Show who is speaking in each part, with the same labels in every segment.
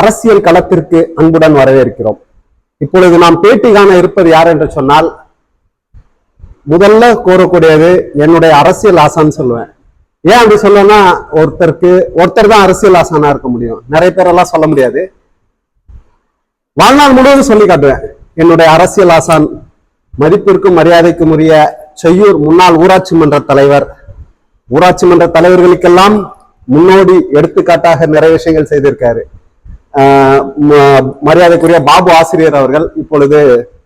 Speaker 1: அரசியல் களத்திற்கு அன்புடன் வரவேற்கிறோம். இப்பொழுது நாம் பேட்டி காண இருப்பது யார் என்று சொன்னால் முதல்ல கூறக்கூடியது என்னுடைய அரசியல் ஆசான்னு சொல்லுவேன். ஏன் அப்படி சொல்லனா ஒருத்தருக்கு ஒருத்தர் தான் அரசியல் ஆசானா இருக்க முடியும். நிறைய பேரெல்லாம் சொல்ல முடியாது. வாழ்நாள் முழுவதும் சொல்லி காட்டுவேன். என்னுடைய அரசியல் ஆசான் மதிப்பிற்கும் மரியாதைக்கும் உரிய செய்யூர் முன்னாள் ஊராட்சி மன்ற தலைவர். ஊராட்சி மன்ற தலைவர்களுக்கெல்லாம் முன்னோடி எடுத்துக்காட்டாக நிறைய விஷயங்கள் செய்திருக்காரு. மரியாதைக்குரிய பாபு ஆசிரியர் அவர்கள் இப்பொழுது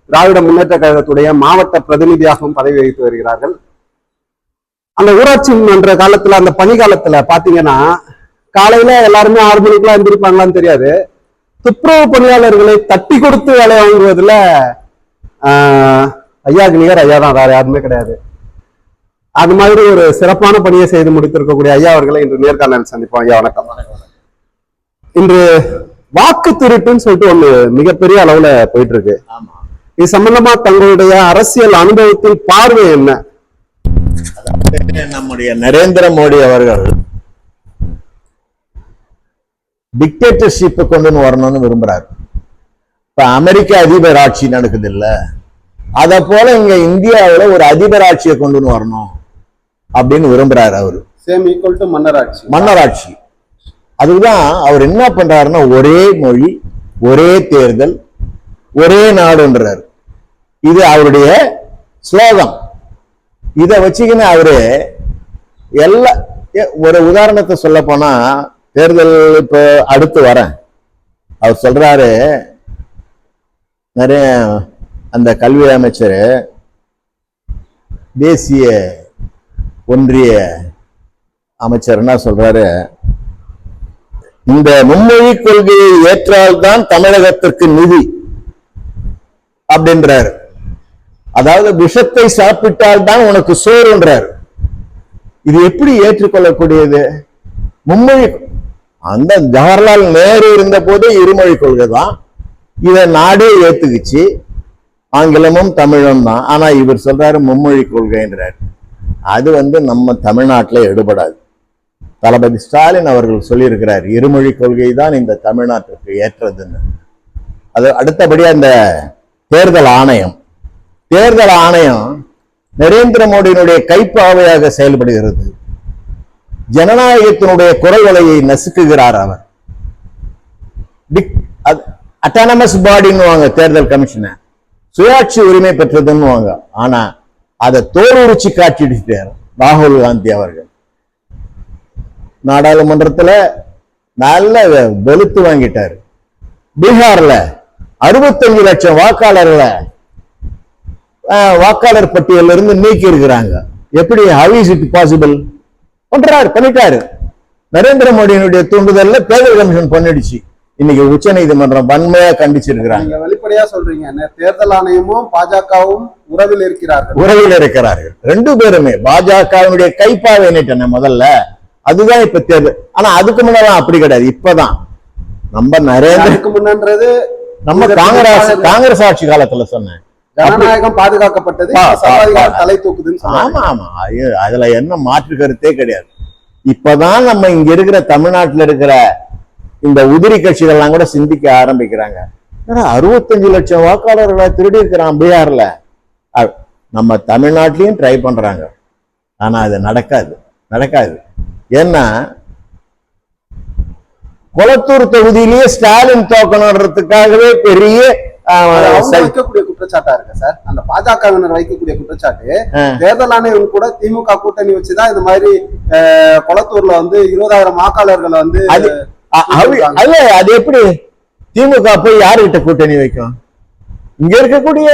Speaker 1: திராவிட முன்னேற்ற கழகத்துடைய மாவட்ட பிரதிநிதியாகவும் பதவி வகித்து வருகிறார்கள். அந்த ஊராட்சி மன்ற காலத்துல அந்த பனி காலத்துல பாத்தீங்கன்னா காலையில எல்லாருமே ஆறு மணிக்கெல்லாம் எந்திரிப்பாங்களான்னு தெரியாது. துப்புரவு பணியாளர்களை தட்டி கொடுத்து வேலை வாங்குவதுல ஆஹ், ஐயாக்கு நிகர் ஐயா தான் வேற யாருமே கிடையாது. அது மாதிரி ஒரு சிறப்பான பணியை செய்து முடித்திருக்கக்கூடிய ஐயா அவர்களை இன்று நேர்காணல் சந்திப்போம். ஐயா வணக்கம். இன்று வாக்கு திருட்டுன்னு சொல்லிட்டு ஒண்ணு மிகப்பெரிய அளவுல போயிட்டு இருக்கு
Speaker 2: ஆமா.
Speaker 1: இது சம்பந்தமா தங்களுடைய அரசியல் அனுபவத்தின் பார்வை என்ன?
Speaker 2: நம்முடைய நரேந்திர மோடி அவர்கள் டிக்டேட்டர்ஷிப் கொண்டு வரணும்னு விரும்புறாரு. இப்ப அமெரிக்க அதிபர் ஆட்சி நடக்குது இல்ல அத போல இங்க இந்தியாவுல ஒரு அதிபர் ஆட்சியை கொண்டு வரணும் அப்படின்னு விரும்புறாரு அவரு.
Speaker 1: சேம் ஈக்குவல் டு மன்னராட்சி
Speaker 2: மன்னராட்சி அதுக்குதான் அவர் என்ன பண்றாருன்னா ஒரே மொழி ஒரே தேர்தல் ஒரே நாடுன்றார். இது அவருடைய ஸ்லோகம். இதை வச்சுக்கின்னு அவரு எல்லா ஒரு உதாரணத்தை சொல்ல போனா தேர்தல் இப்போ அடுத்து வரேன். அவர் சொல்றாரு நிறைய அந்த கல்வி அமைச்சர் தேசிய ஒன்றிய அமைச்சர் என்ன சொல்றாரு இந்த மும்மொழி கொள்கையை ஏற்றால்தான் தமிழகத்திற்கு நிதி அப்படின்றாரு. அதாவது விஷத்தை சாப்பிட்டால் தான் உனக்கு சோறுன்றார். இது எப்படி ஏற்றுக்கொள்ளக்கூடியது? மும்மொழி அந்த ஜவஹர்லால் நேரு இருந்த போதே இருமொழி கொள்கை தான். இதை நாடே ஏத்துக்குச்சு. ஆங்கிலமும் தமிழும் தான். ஆனா இவர் சொல்றாரு மும்மொழி கொள்கைன்றார். அது வந்து நம்ம தமிழ்நாட்டுல எடுபடாது. தளபதி ஸ்டாலின் அவர்கள் சொல்லியிருக்கிறார் இருமொழி கொள்கை தான் இந்த தமிழ்நாட்டிற்கு ஏற்றதுன்னு. அது அடுத்தபடி அந்த தேர்தல் ஆணையம். தேர்தல் ஆணையம் நரேந்திர மோடியினுடைய கைப்பாவையாக செயல்படுகிறது. ஜனநாயகத்தினுடைய குறைவலையை வலையை நசுக்குகிறார் அவர். அட்டானமஸ் பாடின்னு தேர்தல் கமிஷனை. சுயாட்சி உரிமை பெற்றதுன்னுவாங்க ஆனா அதை தோலுரிச்சு காட்டிட்டார் ராகுல் காந்தி அவர்கள். நாடாளுமன்றத்துல நல்ல வெளுத்து வாங்கிட்டாரு. பீகார்ல அறுபத்தஞ்சு லட்சம் வாக்காளர்களை வாக்காளர் பட்டியல்ல இருந்து நீக்கி இருக்கிறாங்க எப்படி ஹவ் இஸ் இட் பாசிபிள் பண்றாரு பண்ணிட்டாரு. நரேந்திர மோடியினுடைய தூண்டுதல்ல தேர்தல் கமிஷன் பண்ணிடுச்சு. இன்னைக்கு உச்ச நீதிமன்றம் வன்மையா கண்டிச்சிருக்கிறாங்க.
Speaker 1: வெளிப்படையா சொல்றீங்க. தேர்தல் ஆணையமும் பாஜகவும் உறவில் இருக்கிறார்கள்.
Speaker 2: உறவில் இருக்கிறார்கள். ரெண்டு பேருமே பாஜகவினுடைய கைப்பாவை நீட்டன முதல்ல. அதுதான் இப்ப தேர்தல் ஆனா அதுக்கு முன்னெல்லாம் அப்படி கிடையாது. இப்பதான். நம்ம நரேந்திர
Speaker 1: அதுக்கு முன்னன்றது?
Speaker 2: நம்ம காங்கிரஸ் காங்கிரஸ் ஆட்சி காலத்துல சொன்னேன்.
Speaker 1: ஜனநாயகம் பாதுகாக்கப்பட்டது. தலை தூக்குதுன்னு
Speaker 2: ஆமா ஆமா. அதுல என்ன மாற்று கருத்தே கிடையாது. இப்பதான் நம்ம இங்க இருக்கிற தமிழ்நாட்டுல இருக்கிற இந்த உதிரி கட்சிகள்லாம் கூட சிந்திக்க ஆரம்பிக்கிறாங்க. அறுபத்தஞ்சு லட்சம் வாக்காளர்களை திருடி இருக்கிறான் பீகார்ல. நம்ம தமிழ்நாட்டிலையும் ட்ரை பண்றாங்க. ஆனா அது நடக்காது. நடக்காது. ஏன்னா கொளத்தூர் தொகுதியிலேயே ஸ்டாலின் தோக்கணுன்றதுக்காகவே பெரிய
Speaker 1: வைக்கக்கூடிய குற்றச்சாட்டா இருக்கு சார். அந்த பாஜகவினர் வைக்கக்கூடிய குற்றச்சாட்டு. தேர்தல் ஆணையம் கூட திமுக கூட்டணி வச்சுதான் இந்த மாதிரி கொளத்தூர்ல வந்து இருபதாயிரம் வாக்காளர்களை வந்து
Speaker 2: அது அ- அது- அல்ல அது எப்படி? திமுக போய் யாருகிட்ட கூட்டணி வைக்கும்? இங்க இருக்கக்கூடிய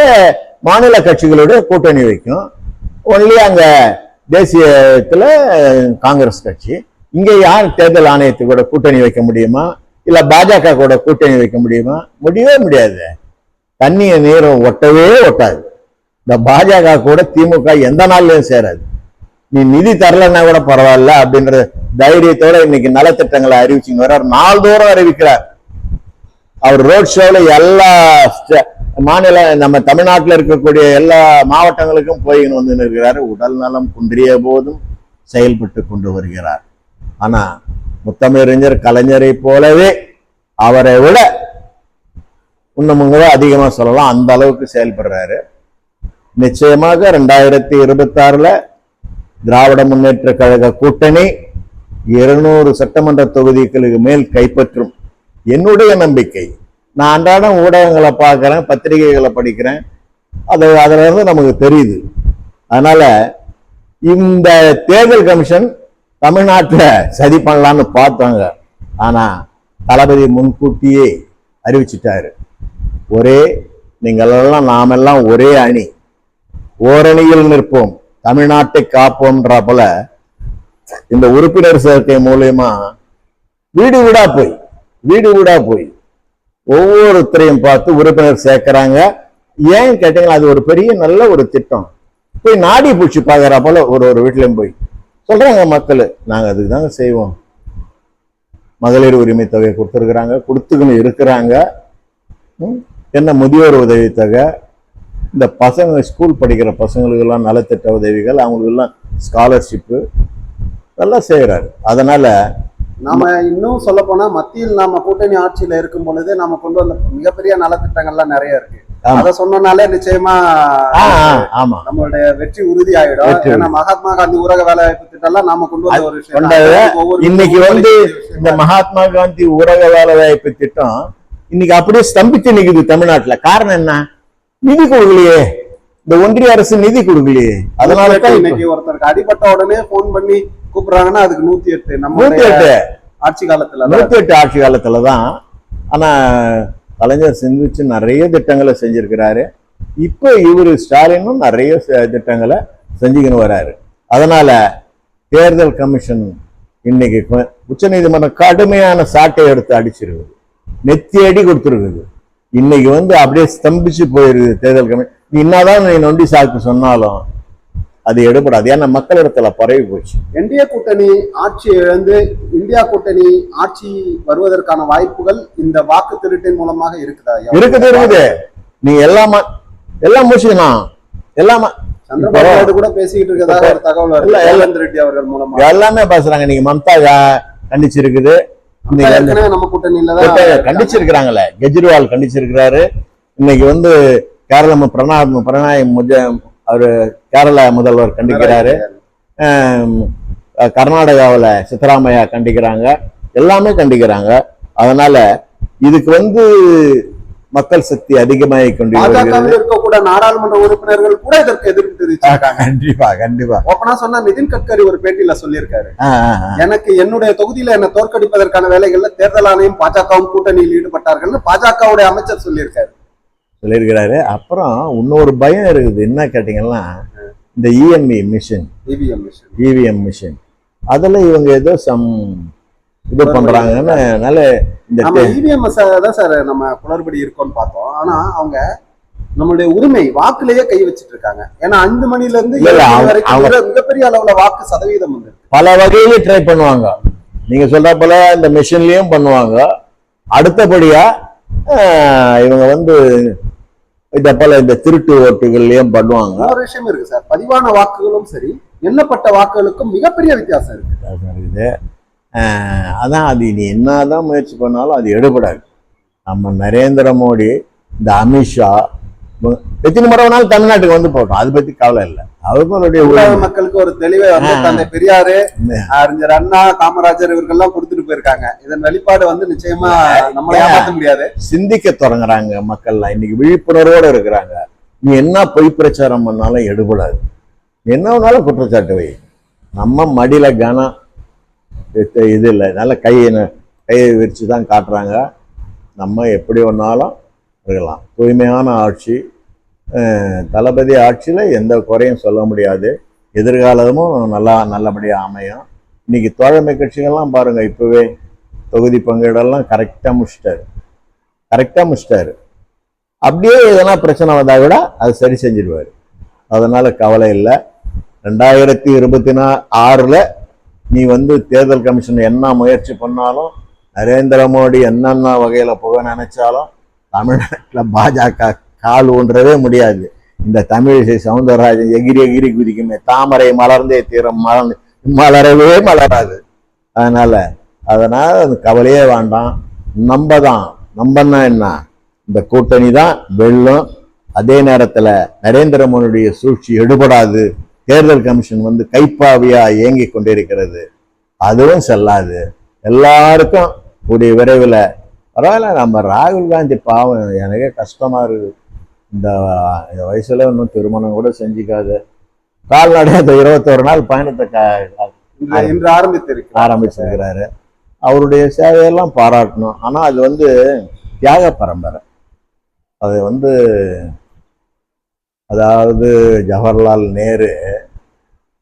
Speaker 2: மாநில கட்சிகளோட கூட்டணி வைக்கும். ஒன்லி அங்க தேசியத்துல காங்கிரஸ் கட்சி. இங்கே யார் தேர்தல் ஆணையத்துக்கூட கூட்டணி வைக்க முடியுமா? இல்ல பாஜக கூட கூட்டணி வைக்க முடியுமா? முடியவே முடியாது. தண்ணியை நீரும் ஒட்டவே ஒட்டாது. இந்த பாஜக கூட திமுக எந்த நாள்லயும் சேராது. நீ நிதி தரலன்னா கூட பரவாயில்ல அப்படின்ற தைரியத்தோட இன்னைக்கு நலத்திட்டங்களை அறிவிச்சுங்க வர்றார். நாள்தோறும் அறிவிக்கிறார். அவர் ரோட் ஷோல எல்லா மாநில நம்ம தமிழ்நாட்டில் இருக்கக்கூடிய எல்லா மாவட்டங்களுக்கும் போய் வந்து நிற்கிறார். உடல் நலம் குன்றிய போதும் செயல்பட்டு கொண்டு வருகிறார். ஆனா முத்தமிழறிஞர் கலைஞரை போலவே அவரை விட இன்னமும் கூட அதிகமா சொல்லலாம் அந்த அளவுக்கு செயல்படுறாரு. நிச்சயமாக ரெண்டாயிரத்தி இருபத்தாறில் திராவிட முன்னேற்ற கழக கூட்டணி இருநூறு சட்டமன்ற தொகுதிகளுக்கு மேல் கைப்பற்றும் என்னுடைய நம்பிக்கை. நான் அன்றாடம் ஊடகங்களை பார்க்குறேன் பத்திரிகைகளை படிக்கிறேன். அது அதுல இருந்து நமக்கு தெரியுது. அதனால இந்த தேர்தல் கமிஷன் தமிழ்நாட்டுல சதி பண்ணலான்னு பார்த்தாங்க ஆனா தளபதி முன்கூட்டியே அறிவிச்சிட்டாரு. ஒரே நீங்களெல்லாம் நாமெல்லாம் ஒரே அணி. ஓரணியில் நிற்போம். தமிழ்நாட்டை காப்போம்ன்ற போல இந்த உறுப்பினர் சேர்க்கை மூலியமா வீடு வீடா போய் வீடு வீடா போய் ஒவ்வொருத்தரையும் பார்த்து உறுப்பினர் சேர்க்கிறாங்க. ஏன் கேட்டீங்களா அது ஒரு பெரிய நல்ல ஒரு திட்டம். போய் நாடி பூச்சி பார்க்கற போல ஒரு ஒரு வீட்லையும் போய். சொல்கிறாங்க மக்கள் நாங்கள் அதுக்கு தாங்க செய்வோம். மகளிர் உரிமை தொகை கொடுத்துருக்குறாங்க கொடுத்துக்கின்னு இருக்கிறாங்க. என்ன முதியோர் உதவித்தொகை இந்த பசங்க ஸ்கூல் படிக்கிற பசங்களுக்கெல்லாம் நலத்திட்ட உதவிகள் அவங்களுக்கெல்லாம் ஸ்காலர்ஷிப்பு நல்லா செய்கிறாரு அதனால்
Speaker 1: நாம இன்னும் சொல்ல போனா மத்தியில் நாம கூட்டணி ஆட்சியில இருக்கும் பொழுது நாம கொண்டு வந்த மிகப்பெரிய நலத்திட்டங்கள்லாம் நிறைய இருக்கு. அத சொன்னனாலே நிச்சயமா நம்மளுடைய வெற்றி உறுதி ஆயிடும். ஏன்னா மகாத்மா காந்தி ஊரக வேலை வாய்ப்பு திட்டம் எல்லாம் நாம கொண்டு வந்த ஒரு விஷயம்.
Speaker 2: இன்னைக்கு வந்து இந்த மகாத்மா காந்தி ஊரக வேலை வாய்ப்பு திட்டம் இன்னைக்கு அப்படியே ஸ்தம்பிச்சு நிக்குது தமிழ்நாட்டுல. காரணம் என்ன? நிதி கொடுக்கலையே இந்த ஒன்றிய அரசு நிதி கொடுக்கலையே. அதனால
Speaker 1: இன்னைக்கு ஒருத்தருக்கு அடிபட்ட உடனே போன் பண்ணி கூப்பிடுறாங்கன்னா அதுக்கு நூத்தி எட்டு.
Speaker 2: நூத்தி
Speaker 1: நம்ம
Speaker 2: எட்டு.
Speaker 1: ஆட்சி காலத்துல.
Speaker 2: நூத்தி எட்டு ஆட்சி காலத்துல தான். ஆனா கலைஞர் சிந்திச்சு நிறைய திட்டங்களை செஞ்சிருக்கிறாரு. இப்ப இவரு ஸ்டாலினும் நிறைய திட்டங்களை செஞ்சுக்கின்னு வராரு. அதனால தேர்தல் கமிஷன் இன்னைக்கு கொ- உச்சநீதிமன்றம் கடுமையான சாட்டை எடுத்து அடிச்சிருக்குது. நெத்தி அடி கொடுத்துருக்குது. இன்னைக்கு வந்து அப்படியே ஸ்தம்பிச்சு போயிருக்குது தேர்தல் கமிஷன். நீ என்னதான் நீ நொண்டி சாக்கு சொன்னாலும் அது எடுபடாது. ஏன்னா மக்களிடத்துல பரவி போச்சு.
Speaker 1: என்டிஏ கூட்டணி ஆட்சி இழந்து இந்தியா கூட்டணி ஆட்சி வருவதற்கான வாய்ப்புகள் இந்த வாக்கு திருட்டின் மூலமாக இருக்குதா?
Speaker 2: இருக்குது இருக்குது. நீங்க எல்லாம் எல்லாம் முடிச்சுக்கலாம் எல்லாம்
Speaker 1: சந்திரபாபு கூட பேசிக்கிட்டு இருக்கதாக ஒரு தகவல்
Speaker 2: இல்ல.
Speaker 1: ரேவந்த் ரெட்டி அவர்கள் மூலமா
Speaker 2: எல்லாமே பேசுறாங்க. நீங்க மம்தா கண்டிச்சிருக்குது.
Speaker 1: நம்ம கூட்டணியில தான்
Speaker 2: கண்டிச்சிருக்கிறாங்களே கெஜ்ரிவால் கண்டிச்சிருக்கிறாரு. இன்னைக்கு வந்து கேரள மு- பிரணாப் பிரணாய் முஜ அவரு கேரள முதல்வர் கண்டிக்கிறாரு. கர்நாடகாவுல சித்தராமையா கண்டிக்கிறாங்க. எல்லாமே கண்டிக்கிறாங்க. அதனால இதுக்கு வந்து மக்கள் சக்தி அதிகமாகி கொண்டு
Speaker 1: இருக்கக்கூட நாடாளுமன்ற உறுப்பினர்கள் கூட இதற்கு எதிர்ப்பு தெரிவிச்சிருக்காங்க.
Speaker 2: கண்டிப்பா கண்டிப்பா.
Speaker 1: ஓப்பனா சொன்னா நிதின் கட்கரி ஒரு பேட்டியில சொல்லியிருக்காரு. எனக்கு என்னுடைய தொகுதியில என்ன தோற்கடிப்பதற்கான வேலைகள்ல தேர்தல் ஆணையம் பாஜகவும் கூட்டணியில் ஈடுபட்டார்கள்னு பாஜகவுடைய அமைச்சர் சொல்லியிருக்காரு.
Speaker 2: சொல்லியிருக்கிறாரு. அப்புறம் இன்னொரு பயம் இருக்குது. என்ன கேட்டீங்கன்னா இந்த இஎம்இ மிஷின்
Speaker 1: இவிஎம் மிஷன்
Speaker 2: அதுல இவங்க ஏதோ சம் இது பண்றாங்கன்னு அதனால இந்த
Speaker 1: இவிஎம் தான் சார் நம்ம குளறுபடி இருக்கோம்னு பார்த்தோம். ஆனா அவங்க நம்மளுடைய உரிமை வாக்குலயே கை வச்சிட்டு இருக்காங்க. ஏன்னா அஞ்சு மணில இருந்து மிகப்பெரிய அளவுல வாக்கு சதவீதம் வந்து
Speaker 2: பல வகையில ட்ரை பண்ணுவாங்க. நீங்க சொல்ற போல இந்த மிஷின்லயும் பண்ணுவாங்க. அடுத்தபடியா இவங்க வந்து இத போல இந்த திருட்டு ஓட்டுகள்லயும் பண்ணுவாங்க.
Speaker 1: இன்னொரு விஷயம் இருக்கு சார். பதிவான வாக்குகளும் சரி எண்ணப்பட்ட வாக்குகளுக்கும் மிகப்பெரிய வித்தியாசம் இருக்கு.
Speaker 2: இருக்குது. ஆஹ், அதான் அது நீ என்னதான் முயற்சி பண்ணாலும் அது எடுபடாது. நம்ம நரேந்திர மோடி இந்த அமித்ஷா எத்தனை முறை வேணாலும் தமிழ்நாட்டுக்கு வந்து போட்டோம் அதை பத்தி கவலை இல்லை.
Speaker 1: தமிழக
Speaker 2: உரிமை.
Speaker 1: மக்களுக்கு ஒரு தெளிவை வந்து. தந்தை பெரியாரு. அறிஞர் அண்ணா காமராஜர் இவர்கள்லாம் கொடுத்துட்டு போயிருக்காங்க. இதன் வெளிப்பாடு வந்து நிச்சயமா நம்மளை
Speaker 2: ஆ.
Speaker 1: ஏமாத்த முடியாது.
Speaker 2: சிந்திக்க தொடங்குறாங்க மக்கள்லாம். இன்னைக்கு விழிப்புணர்வோட இருக்கிறாங்க. நீ என்ன பொய் பிரச்சாரம் பண்ணாலும் எடுபடாது. என்ன வேணாலும் குற்றச்சாட்டு வை. நம்ம மடியில கனம். இது இல்லை. நல்ல கையை கையை விரிச்சு தான் காட்டுறாங்க. நம்ம எப்படி வேணாலும் இருக்கலாம். தூய்மையான ஆட்சி தளபதி ஆட்சியில் எந்த குறையும் சொல்ல முடியாது. எதிர்காலமும் நல்லா நல்லபடியாக அமையும். இன்றைக்கி தோழமை கட்சிகள்லாம் பாருங்கள் இப்போவே தொகுதி பங்கீடெல்லாம் கரெக்டாக முடிச்சிட்டாரு. கரெக்டாக முடிச்சிட்டாரு. அப்படியே எதனா பிரச்சனை வந்தால் கூட அது சரி செஞ்சிருவாரு. அதனால் கவலை இல்லை. ரெண்டாயிரத்தி இருபத்தி நா ஆறில் நீ வந்து தேர்தல் கமிஷன் என்ன முயற்சி பண்ணாலும் நரேந்திர மோடி என்னென்ன வகையில் புக நினைச்சாலும் தமிழ்நாட்டில் பாஜக கால் ஊன்றவே முடியாது. இந்த தமிழிசை சவுந்தரராஜன் எகிரி எகிரி குதிக்குமே தாமரை மலர்ந்தே தீரம் மலர் மலரவே மலராது. அதனால அதனால் அது கவலையே வேண்டாம். நம்ம தான் நம்பன்னா என்ன? இந்த கூட்டணி தான் வெல்லும். அதே நேரத்தில் நரேந்திர மோடியுடைய சூழ்ச்சி எடுபடாது. தேர்தல் கமிஷன் வந்து கைப்பாவியாக இயங்கி கொண்டிருக்கிறது. அதுவும் செல்லாது. எல்லாருக்கும் கூடிய விரைவில் பரவாயில்ல நம்ம ராகுல் காந்தி பாவம். எனக்கே கஷ்டமா இருக்கு இந்த இந்த வயசுல இன்னும் திருமணம் கூட செஞ்சுக்காது. கால்நடை இந்த இருபத்தோரு நாள் பயணத்தை
Speaker 1: இன்று ஆரம்பித்திருக்கிறார்.
Speaker 2: ஆரம்பிச்சிருக்கிறாரு. அவருடைய சேவையெல்லாம் பாராட்டணும். ஆனா அது வந்து தியாக பரம்பரை. அது வந்து அதாவது ஜவஹர்லால் நேரு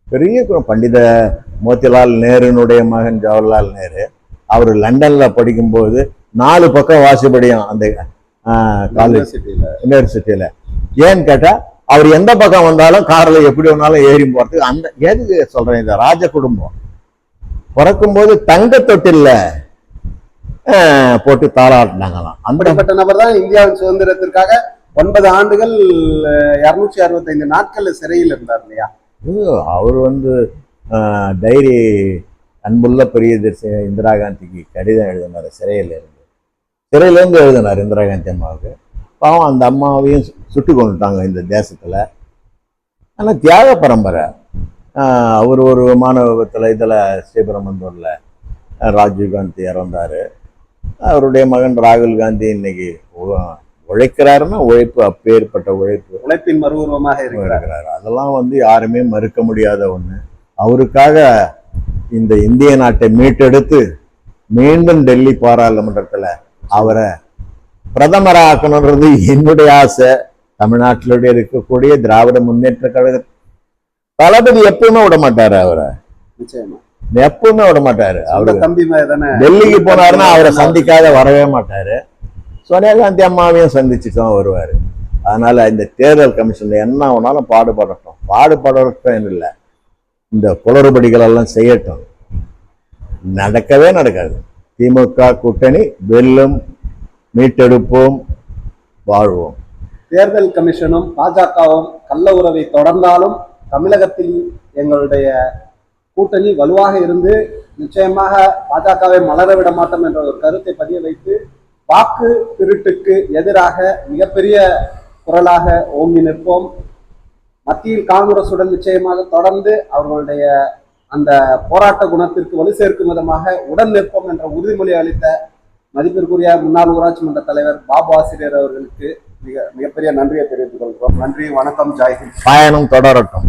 Speaker 2: பெரிய பண்டித மோத்திலால் நேருனுடைய மகன் ஜவஹர்லால் நேரு அவர் லண்டன்ல படிக்கும்போது நாலு பக்கம் வாசிப்படியும் அந்த காலேஜ்.
Speaker 1: யூனிவர்சிட்டியில
Speaker 2: ஏன்னு கேட்டா அவர் எந்த பக்கம் வந்தாலும் கார்ல எப்படி வேணாலும் ஏறி போறதுக்கு அந்த எதுக்கு சொல்றேன் இந்த ராஜ குடும்பம். பிறக்கும்போது தங்க தொட்டில்ல போட்டு தாளாட்டினாங்களாம் அந்த
Speaker 1: அப்படிப்பட்ட நபர் தான் இந்தியாவின் சுதந்திரத்திற்காக ஒன்பது ஆண்டுகள் இருநூற்றி அறுபத்தைந்து நாட்கள் சிறையில் இருந்தார் இல்லையா?
Speaker 2: அவர் வந்து டைரி அன்புள்ள பெரிய இந்திரா காந்திக்கு கடிதம் எழுதினார் சிறையில் இருந்து சிறையிலேருந்து எழுதினார் இந்திரா காந்தி அம்மாவுக்கு. பாவம் அந்த அம்மாவையும் சுட்டு கொண்டுட்டாங்க இந்த தேசத்துல. ஆனா தியாக பரம்பரை. அவர் ஒரு விமான விபத்தில் இதில் ஸ்ரீபெரும்பந்தூர்ல ஆஹ், ராஜீவ் காந்தி இறந்தாரு. அவருடைய மகன் ராகுல் காந்தி இன்னைக்கு உழைக்கிறாருன்னா உழைப்பு அப்பேற்பட்ட உழைப்பு.
Speaker 1: உழைப்பின் மறு உருவமாக இருக்கிறார்.
Speaker 2: அதெல்லாம் வந்து யாருமே மறுக்க முடியாத ஒண்ணு. அவருக்காக இந்த இந்திய நாட்டை மீட்டெடுத்து மீண்டும் டெல்லி பாராளுமன்றத்துல அவரை பிரதமரா ஆக்கணுன்றது என்னுடைய ஆசை. தமிழ்நாட்டிலுடைய இருக்கக்கூடிய திராவிட முன்னேற்ற கழக தளபதி எப்பவுமே விட மாட்டாரு அவரை. எப்பவுமே விட மாட்டாரு. அவரு
Speaker 1: தம்பி
Speaker 2: டெல்லிக்கு போனாருன்னா அவரை சந்திக்காத வரவே மாட்டாரு. சோனியா காந்தி அம்மாவையும் சந்திச்சுட்டு தான் வருவாரு. அதனால இந்த தேர்தல் கமிஷன்ல என்ன வேணாலும் பாடுபடட்டும். பாடுபடட்டும் இல்லை. இந்த குளறுபடிகள் எல்லாம் செய்யட்டும். நடக்கவே நடக்காது. திமுக கூட்டணி வெல்லும் மீட்டெடுப்போம் வாழ்வோம்.
Speaker 1: தேர்தல் கமிஷனும் பாஜகவும் கள்ள உறவை தொடர்ந்தாலும் தமிழகத்தில் எங்களுடைய கூட்டணி வலுவாக இருந்து நிச்சயமாக பாஜகவை மலர விட மாட்டோம் என்ற ஒரு கருத்தை பதிய வைத்து வாக்கு திருட்டுக்கு எதிராக மிகப்பெரிய குரலாக ஓங்கி நிற்போம். மத்தியில் காங்கிரசுடன் நிச்சயமாக தொடர்ந்து அவர்களுடைய அந்த போராட்ட குணத்திற்கு வலு சேர்க்கும் விதமாக உடன் நிற்போம் என்ற உறுதிமொழி அளித்த மதிப்பிற்குரிய முன்னாள் ஊராட்சி மன்ற தலைவர் பாபு ஆசிரியர் அவர்களுக்கு மிக மிகப்பெரிய நன்றியை தெரிவித்துக் கொள்கிறோம். நன்றி வணக்கம் ஜாய்ஹிந்த்
Speaker 2: பயணம் தொடரட்டும்.